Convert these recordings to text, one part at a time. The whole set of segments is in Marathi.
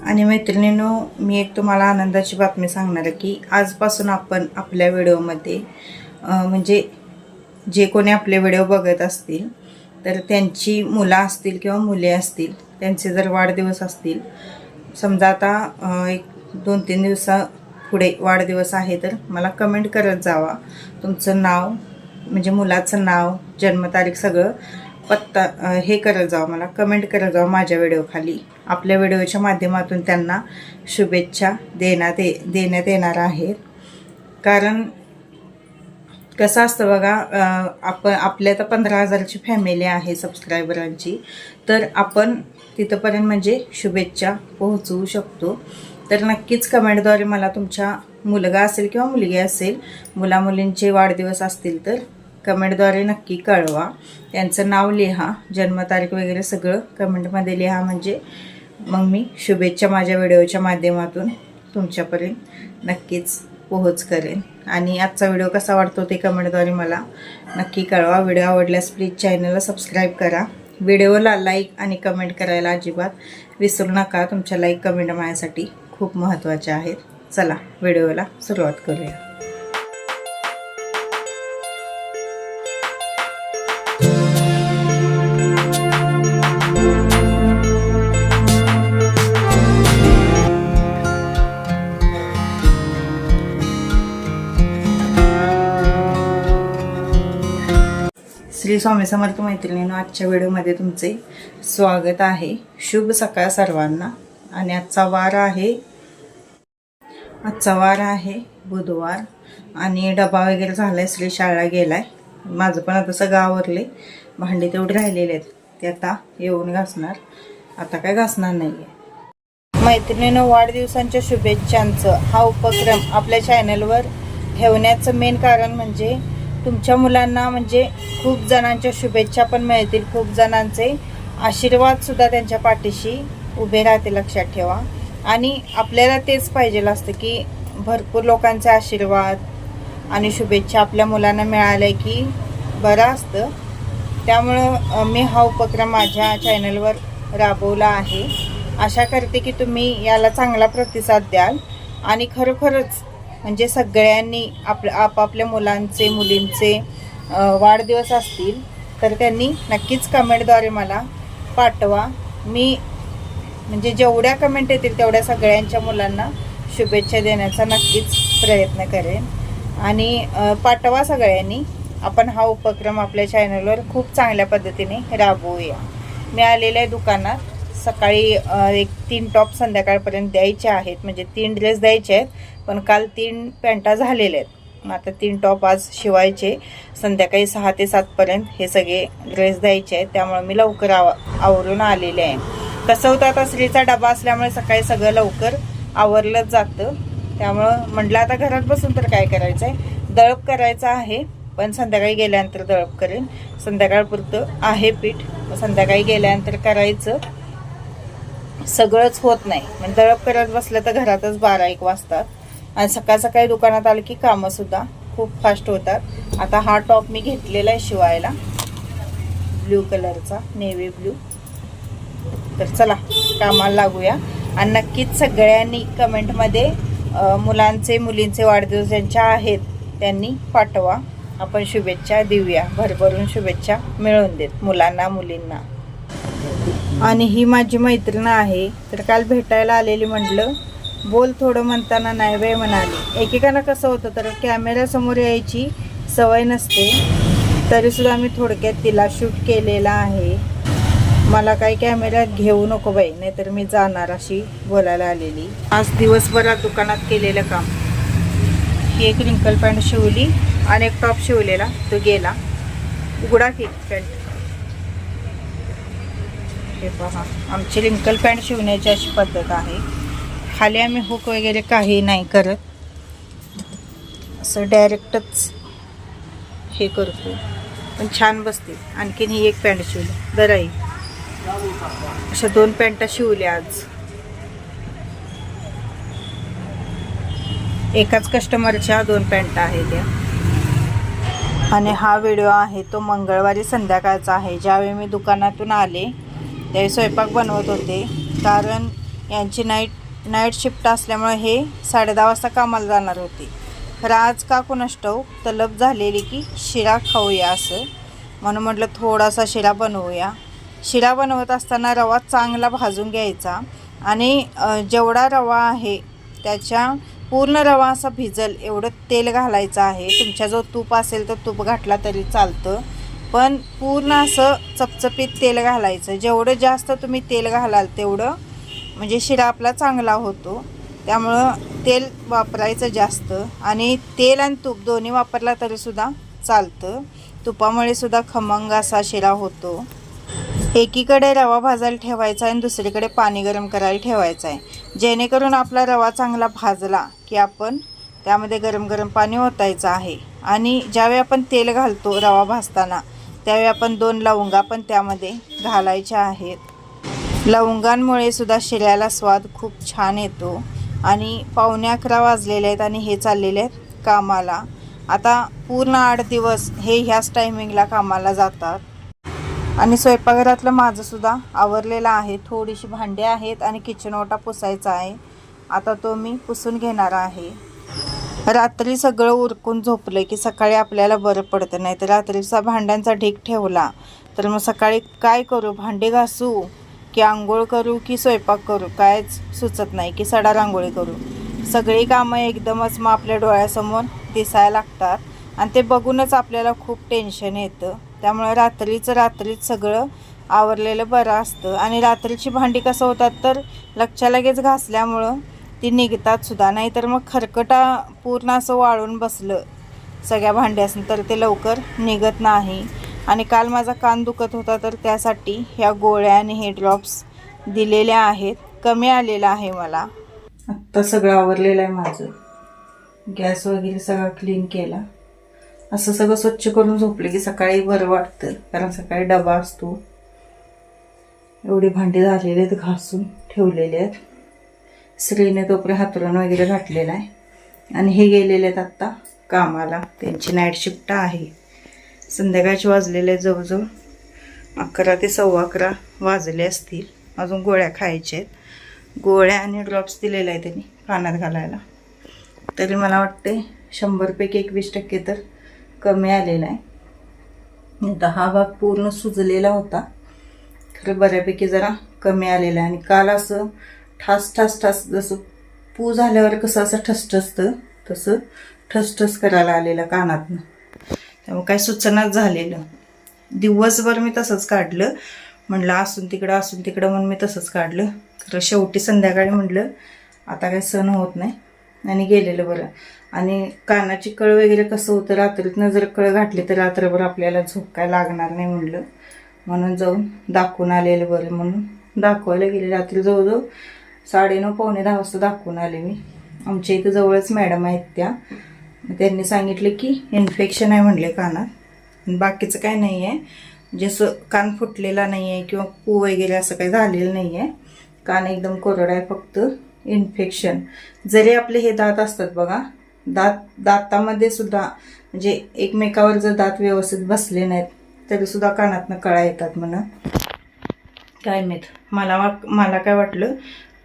आणि मैत्रिणींनो मी एक तुम्हाला आनंदाची बातमी सांगणार आहे की आजपासून आपण आपल्या व्हिडिओमध्ये म्हणजे जे कोणी आपले व्हिडिओ बघत असतील तर त्यांची मुलं असतील किंवा मुले असतील त्यांचे जर वाढदिवस असतील समजा आता एक दोन तीन दिवसा पुढे वाढदिवस आहे तर मला कमेंट करत जावा. तुमचं नाव म्हणजे मुलाचं नाव जन्मतारीख सगळं पत्ता हे करत जावं मला कमेंट करत जावं माझ्या व्हिडिओखाली आपल्या व्हिडिओच्या माध्यमातून त्यांना शुभेच्छा देण्यात ये देण्यात येणार आहेत. कारण कसं असतं बघा आप आपण आपल्या तर पंधरा हजारची फॅमिली आहे सबस्क्रायबरांची तर आपण तिथंपर्यंत म्हणजे शुभेच्छा पोहोचवू शकतो. तर नक्कीच कमेंटद्वारे मला तुमच्या मुलगा असेल किंवा मुलगी असेल मुलामुलींचे वाढदिवस असतील तर कमेंटद्वारे नक्की कळवा. त्यांचं नाव लिहा जन्मतारीख वगैरे सगळं कमेंटमध्ये लिहा. म्हणजे मग मी शुभेच्छा माझ्या व्हिडिओच्या माध्यमातून तुमच्यापर्यंत नक्कीच पोहोच करेन. आणि आजचा व्हिडिओ कसा वाटतो ते कमेंटद्वारे मला नक्की कळवा. व्हिडिओ आवडल्यास प्लीज चॅनलला सबस्क्राईब करा. व्हिडिओला लाईक आणि कमेंट करायला अजिबात विसरू नका. तुमच्या लाईक कमेंट माझ्यासाठी खूप महत्त्वाच्या आहेत. चला व्हिडिओला सुरुवात करूया. स्वामी समर्थ मैत्रिणींनो आजच्या व्हिडिओमध्ये तुमचे स्वागत आहे. शुभ सकाळ सर्वांना. आणि आजचा वार आहे. आजचा वार आहे बुधवार. आणि डबा वगैरे झालाय श्री शाळा गेलाय. माझं पण आता सगळं आवरले भांडी तेवढी राहिलेले आहेत. ते आता येऊन घासणार. आता काय घासणार नाही आहे मैत्रिणीनं वाढदिवसांच्या शुभेच्छांचं हा उपक्रम आपल्या चॅनलवर ठेवण्याचं मेन कारण म्हणजे तुमच्या मुलांना म्हणजे खूप जणांच्या शुभेच्छा पण मिळतील खूप जणांचे आशीर्वादसुद्धा त्यांच्या पाठीशी उभे राहते लक्षात ठेवा. आणि आपल्याला तेच पाहिजे असतं की भरपूर लोकांचे आशीर्वाद आणि शुभेच्छा आपल्या मुलांना मिळाल्या की बरं असतं. त्यामुळं मी हा उपक्रम माझ्या चॅनलवर राबवला आहे. आशा करते की तुम्ही याला चांगला प्रतिसाद द्याल आणि खरोखरच म्हणजे सगळ्यांनी आप आपापल्या मुलांचे मुलींचे वाढदिवस असतील तर त्यांनी नक्कीच कमेंटद्वारे मला पाठवा. मी म्हणजे जेवढ्या कमेंट येतील तेवढ्या सगळ्यांच्या मुलांना शुभेच्छा देण्याचा नक्कीच प्रयत्न करेन. आणि पाठवा सगळ्यांनी. आपण हा उपक्रम आपल्या चॅनलवर खूप चांगल्या पद्धतीने राबवूया. मी आलेल्या दुकानात सकाळी एक तीन टॉप संध्याकाळपर्यंत द्यायचे आहेत. म्हणजे तीन ड्रेस द्यायचे आहेत. पण काल तीन पॅन्टा झालेल्या आहेत. मग आता तीन टॉप आज शिवायचे. संध्याकाळी सहा ते सातपर्यंत हे सगळे ड्रेस द्यायचे आहेत. त्यामुळे मी लवकर आव आवरून आलेले आहे. कसं होतं आता स्त्रीचा डबा असल्यामुळे सकाळी सगळं लवकर आवरलंच जातं. त्यामुळं म्हटलं आता घरात बसून तर काय करायचं आहे दळप करायचं आहे. पण संध्याकाळी गेल्यानंतर दळप करेन. संध्याकाळपुरतं आहे पीठ. संध्याकाळी गेल्यानंतर करायचं. सगळंच होत नाही. म्हणजे दळप करत बसलं तर घरातच बारा एक वाजतात. आणि सकाळ सकाळी दुकानात आलं की कामंसुद्धा खूप फास्ट होतात. आता हा टॉप मी घेतलेला आहे शिवायला. ब्ल्यू कलरचा नेव्ही ब्ल्यू तर चला कामाला लागूया. आणि नक्कीच सगळ्यांनी कमेंटमध्ये मुलांचे मुलींचे वाढदिवस ज्यांच्या आहेत त्यांनी पाठवा. आपण शुभेच्छा देऊया. भरभरून शुभेच्छा मिळवून देत मुलांना मुलींना. आणि ही माझी मैत्रीण आहे. तर काल भेटायला आलेली म्हटलं बोल थोडं म्हणताना नाही वेळ म्हणाली. एकेकांना कसं होतं तर कॅमेऱ्यासमोर यायची सवय नसते. तरीसुद्धा मी थोडक्यात तिला शूट केलेला आहे. मला काही कॅमेऱ्यात घेऊ नको बाई नाहीतर मी जाणार अशी बोलायला आलेली. आज दिवसभरात दुकानात केलेलं काम. ही एक रिंकल पॅन्ट शिवली आणि एक टॉप शिवलेला तो गेला. उघडा की पॅन्ट हे पहा आमची रिंकल पॅन्ट शिवण्याची अशी पद्धत आहे. खाली आम्ही हुक वगैरे काही नाही करत. असं डायरेक्टच हे करतो. पण छान बसते आणखीन ही एक पॅन्ट शिवली. दराई अशा दोन पॅन्टा शिवल्या आज. एकाच कस्टमरच्या दोन पॅन्ट आहेत त्या. आणि हा व्हिडिओ आहे तो मंगळवारी संध्याकाळचा आहे. ज्यावेळी मी दुकानातून आले त्यावेळी स्वयंपाक बनवत होते. कारण यांची नाईट नाईट शिफ्ट असल्यामुळे हे साडे दहा वाजता कामाला जाणार होते. खरं आज का कोणास तलब झालेली की शिरा खाऊया असं. म्हणून म्हटलं थोडासा शिरा बनवूया. शिरा बनवत असताना रवा चांगला भाजून घ्यायचा आणि जेवढा रवा आहे त्याच्या पूर्ण रवा असा भिजल एवढं तेल घालायचं आहे. तुमच्याजवळ तूप असेल तर तूप घातला तरी चालतं. पण पूर्ण असं चपचपीत तेल घालायचं. जेवढं जास्त तुम्ही तेल घालाल तेवढं म्हणजे शिरा आपला चांगला होतो. त्यामुळं तेल वापरायचं जास्त. आणि तेल आणि तूप दोन्ही वापरला तरीसुद्धा चालतं. तुपामुळे सुद्धा खमंग असा शिरा होतो. एकीकडे रवा भाजायला ठेवायचा आहे आणि दुसरीकडे पाणी गरम करायला ठेवायचं आहे. जेणेकरून आपला रवा चांगला भाजला की आपण त्यामध्ये गरम गरम पाणी ओतायचं आहे. आणि ज्यावेळी आपण तेल घालतो रवा भाजताना त्यावेळी आपण दोन लवंगा पण त्यामध्ये घालायच्या आहेत. लवंगांमुळे सुद्धा शिऱ्याला स्वाद खूप छान येतो. आणि पावणे अकरा वाजलेले आहेत आणि हे चाललेले आहेत कामाला. आता पूर्ण आठ दिवस हे ह्याच टायमिंगला कामाला जातात. आणि स्वयंपाकघरातलं माझंसुद्धा आवरलेलं आहे. थोडीशी भांडी आहेत आणि किचन ओटा पुसायचा आहे. आता तो मी पुसून घेणार आहे. रात्री सगळं उरकून झोपलं की सकाळी आपल्याला बरं पडतं. नाही तर रात्रीचा भांड्यांचा ढीक ठेवला तर मग सकाळी काय करू? भांडी घासू? की आंघोळ करू की स्वयंपाक करू कायच सुचत नाही की सडा रांगोळी करू. सगळी कामं एकदमच मग आपल्या डोळ्यासमोर दिसायला लागतात आणि ते बघूनच आपल्याला खूप टेन्शन येतं. त्यामुळे रात्रीचं रात्रीच सगळं आवरलेलं बरं असतं आणि रात्रीची भांडी कसं होतात तर लक्षा लगेच घासल्यामुळं ती निघतात सुद्धा. नाही तर मग खरकटा पूर्ण असं वाळून बसलं सगळ्या भांड्यासनं तर ते लवकर निघत नाही. आणि काल माझा कान दुखत होता तर त्यासाठी ह्या गोळ्या आणि हे ड्रॉप्स दिलेल्या आहेत. कमी आलेला आहे मला. आत्ता सगळं आवरलेलं आहे माझं. गॅस वगैरे सगळं क्लीन केला. असं सगळं स्वच्छ करून झोपले की सकाळी बरं वाटतं कारण सकाळी डबा असतो. एवढी भांडी झालेली आहेत घासून ठेवलेले आहेत. स्त्रीने तोपर्यंत हातरून वगैरे घातलेला आहे. आणि हे गेलेले आहेत आत्ता कामाला. त्यांची नाईट शिफ्ट आहे. संध्याकाळचे वाजलेले जवळजवळ अकरा ते सव्वा अकरा वाजले असतील. अजून गोळ्या खायच्या आहेत. गोळ्या आणि ड्रॉप्स दिलेले आहे त्यांनी कानात घालायला. तरी मला वाटते शंभरपैकी एकवीस टक्के तर कमी आलेला आहे. आता हा भाग पूर्ण सुजलेला होता. खरं बऱ्यापैकी जरा कमी आलेला आहे. आणि काल असं ठास ठास ठास जसं पू झाल्यावर कसं असं ठसठसतं तसं ठसठस करायला आलेलं कानातनं. त्यामुळे काही सुचनाच झालेलं. दिवसभर मी तसंच काढलं. म्हणलं असून तिकडं असून तिकडं म्हणून मी तसंच काढलं. खरं शेवटी संध्याकाळी म्हटलं आता काही सण होत नाही. आणि गेलेलं बरं. आणि कानाची कळ वगैरे कसं होतं रात्रीतनं जर कळ घातली तर रात्रभर आपल्याला झोप काय लागणार नाही म्हणलं. म्हणून जाऊन दाखवून आलेलं बरं म्हणून. दाखवायला गेले रात्री जवळजवळ साडेनऊ पावणे दहा वाजता दाखवून आले मी. आमच्या इथं जवळच मॅडम आहेत त्या. त्यांनी सांगितले की इन्फेक्शन आहे म्हणले कानात. बाकीचं काय नाही आहे जसं कान फुटलेला नाही आहे किंवा पू वगैरे असं काही झालेलं नाही आहे कान एकदम कोरडा आहे फक्त. इन्फेक्शन जरी आपले हे दात असतात बघा दात दातामध्ये सुद्धा म्हणजे एकमेकावर जर दात व्यवस्थित बसले नाहीत तरीसुद्धा कानातनं कळा येतात म्हणा. काय माहीत? मला वा मला काय वाटलं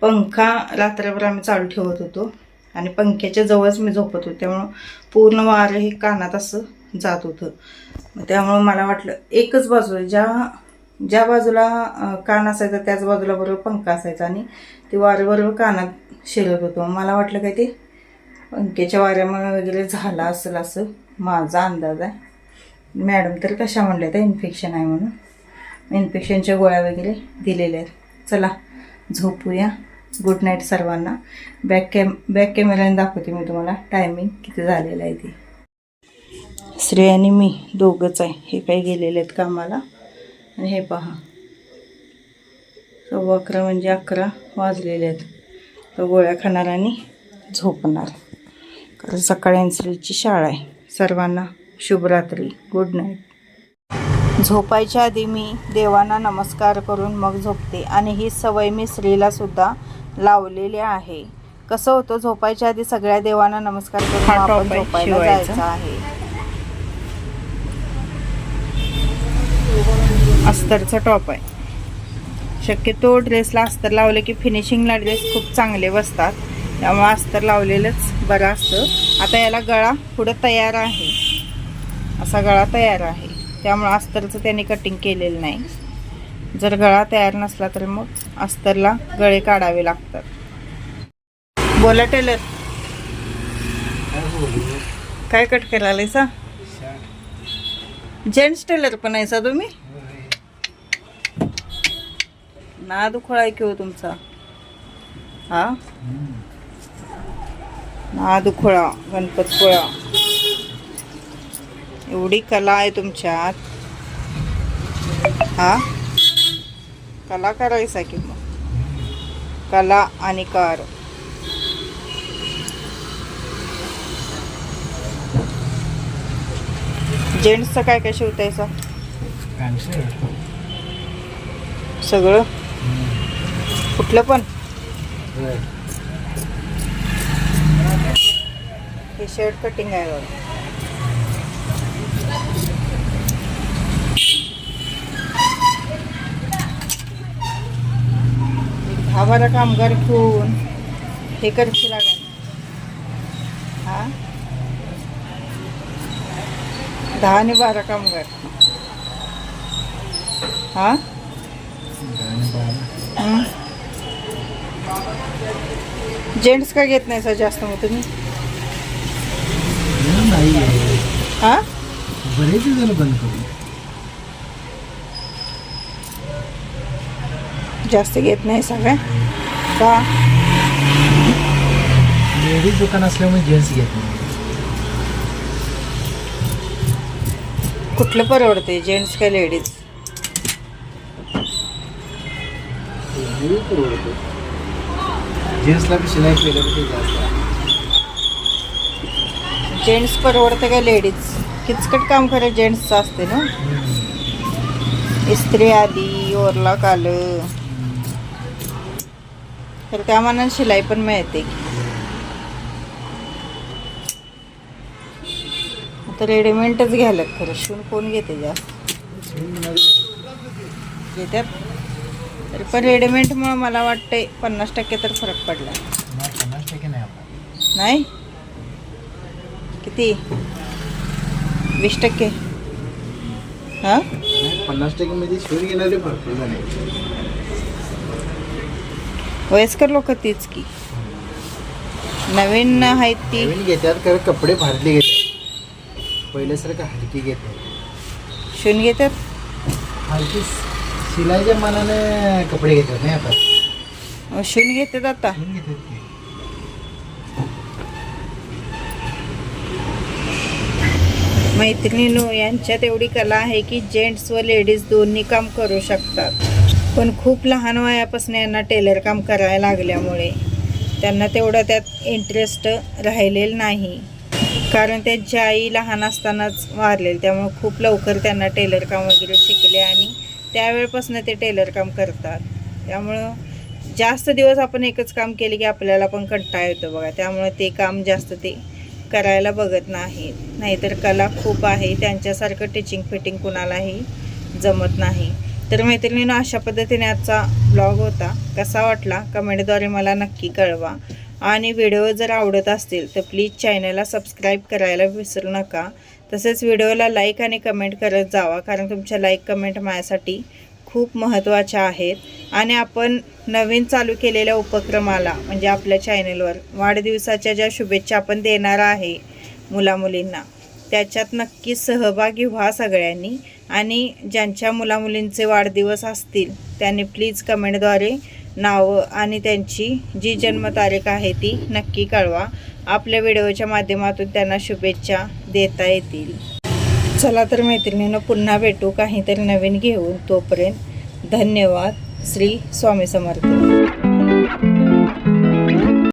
पंखा रात्रभर आम्ही चालू ठेवत होतो. आणि पंख्याच्या जवळच मी झोपत होतो त्यामुळं पूर्ण वारं हे कानात असं जात होतं. मग त्यामुळं मला वाटलं एकच बाजू ज्या ज्या बाजूला कान असायचा त्याच बाजूला बरोबर पंखा असायचा आणि ते वारंबरोबर कानात शिरत होतं. मला वाटलं काय ते पंख्याच्या वाऱ्यामुळे वगैरे झाला असेल असं माझा अंदाज आहे. मॅडम तर कशा म्हणल्या त्या इन्फेक्शन आहे म्हणून. इन्फेक्शनच्या गोळ्या वगैरे दिलेल्या आहेत. चला झोपूया. गुड नाईट सर्वांना. बॅक कॅम बॅक कॅमेऱ्याने दाखवते मी तुम्हाला टायमिंग किती झालेलं आहे ते. श्रेय आणि मी दोघंच आहे. हे काही गेलेले आहेत कामाला. आणि हे पहा. सव्वा अकरा म्हणजे अकरा वाजलेले आहेत. तर गोळ्या खाणार आणि झोपणार. कारण सकाळी अन्सरीची शाळा आहे. सर्वांना शुभरात्री. गुड नाईट झोपायच्या आधी मी देवांना नमस्कार करून मग झोपते. आणि ही सवय मी स्त्रीला सुद्धा लावलेली आहे. कसं होतं झोपायच्या आधी सगळ्या देवांना नमस्कार करून आपण झोपायला. जायचं आहे. अस्तरचा टॉप आहे. शक्यतो ड्रेसला अस्तर लावलं की फिनिशिंगला ड्रेस खूप चांगले बसतात. त्यामुळे अस्तर लावलेलंच बरं असतं. आता याला गळा पुढं तयार आहे. असा गळा तयार आहे. त्यामुळे अस्तरचं त्यांनी कटिंग केलेलं नाही. जर गळा तयार नसला तर मग अस्तरला गळे काढावे लागतात. बोला टेलर काय कट केला सा जेंट्स टेलर पण आहे सा तुम्ही? ना दुखळा आहे की हो तुमचा. हा? ना दुखळा गणपतपुळा एवढी कला आहे तुमच्यात. हा? कला करायचा की मग कला आणि कार. जेंट्सचं काय काय शिवतायचं सगळं? कुठलं पण? हे शर्ट कटिंग आहे बघा. दहा बारा कामगार ठेवून हे करशी लागेल हा? दहा आणि बारा कामगार. हा? जेंट्स का घेत नाही सर जास्त मग तुम्ही? हा? बरेच जण बंद करू जास्त घेत नाही सगळ्या का? लेडीज दुकान असल्यामुळे जेंट्स घेत नाही. कुठलं परवडते जेंट्स का लेडीज? जेंट्सला बी शिलाई जास्त. जेंट्स परवडते का लेडीज? किचकट काम करे जेंट्सचं असते ना? इस्त्री आली ओरला काल. तर त्या मानाने शिलाई पण मिळते. आता रेडीमेडच घ्यायला खरं. शिवून कोण घेते जास्त? घेतात तरी पण रेडीमेडमुळं मला वाटतंय पन्नास टक्के तर फरक पडला. नाही, किती? वीस टक्के. हां? पन्नास टक्के मध्ये शिवून घेणारे भरपूर आहेत. वयस्कर लोक तीच की. नवीन आहेत ती. नवीन घेतात खरं कपडे भारले घेतात. पहिल्यासारखं हलकी घेत नाही. शिवून घेतात? हलकी शिलाईच्या मानाने कपडे घेतात नाही आता. अहो, शिवून घेतात आता? शिवून घेतात की. मैत्रिणीनो यांच्यात एवढी कला आहे की जेंट्स व लेडीज दोन्ही काम करू शकतात. पण खूप लहान वयापासून यांना टेलर काम करायला लागल्यामुळे त्यांना तेवढं त्यात इंटरेस्ट राहिलेलं नाही. कारण त्यांची आई लहान असतानाच वारलेली त्यामुळे खूप लवकर त्यांना टेलर काम वगैरे शिकले आणि त्यावेळेपासून ते टेलर काम करतात. त्यामुळं जास्त दिवस आपण एकच काम केले की आपल्याला पण कंटाळा येतो बघा. त्यामुळे ते काम जास्त ते करायला बघत नाहीत नाहीतर कला खूप आहे त्यांच्यासारखं टिचिंग फिटिंग कुणालाही जमत नाही. तर मैत्रिणीनं अशा पद्धतीने आजचा ब्लॉग होता. कसा वाटला? कमेंटद्वारे मला नक्की कळवा. आणि व्हिडिओ जर आवडत असतील तर प्लीज चॅनलला सबस्क्राईब करायला विसरू नका. तसेच व्हिडिओला लाईक आणि कमेंट करत जावा कारण तुमच्या लाईक कमेंट माझ्यासाठी खूप महत्त्वाच्या आहेत. आणि आपण नवीन चालू केलेल्या उपक्रमाला म्हणजे आपल्या चॅनलवर वाढदिवसाच्या ज्या शुभेच्छा आपण देणार आहे मुलामुलींना त्याच्यात नक्की सहभागी व्हा सगळ्यांनी. आणि ज्यांच्या मुलामुलींचे वाढदिवस असतील त्यांनी प्लीज कमेंटद्वारे नावं आणि त्यांची जी जन्मतारीख आहे ती नक्की कळवा. आपल्या व्हिडिओच्या माध्यमातून त्यांना शुभेच्छा देता येतील. चला तर मैत्रिणीनं पुन्हा भेटू काहीतरी नवीन घेऊन. तोपर्यंत धन्यवाद. श्री स्वामी समर्थ.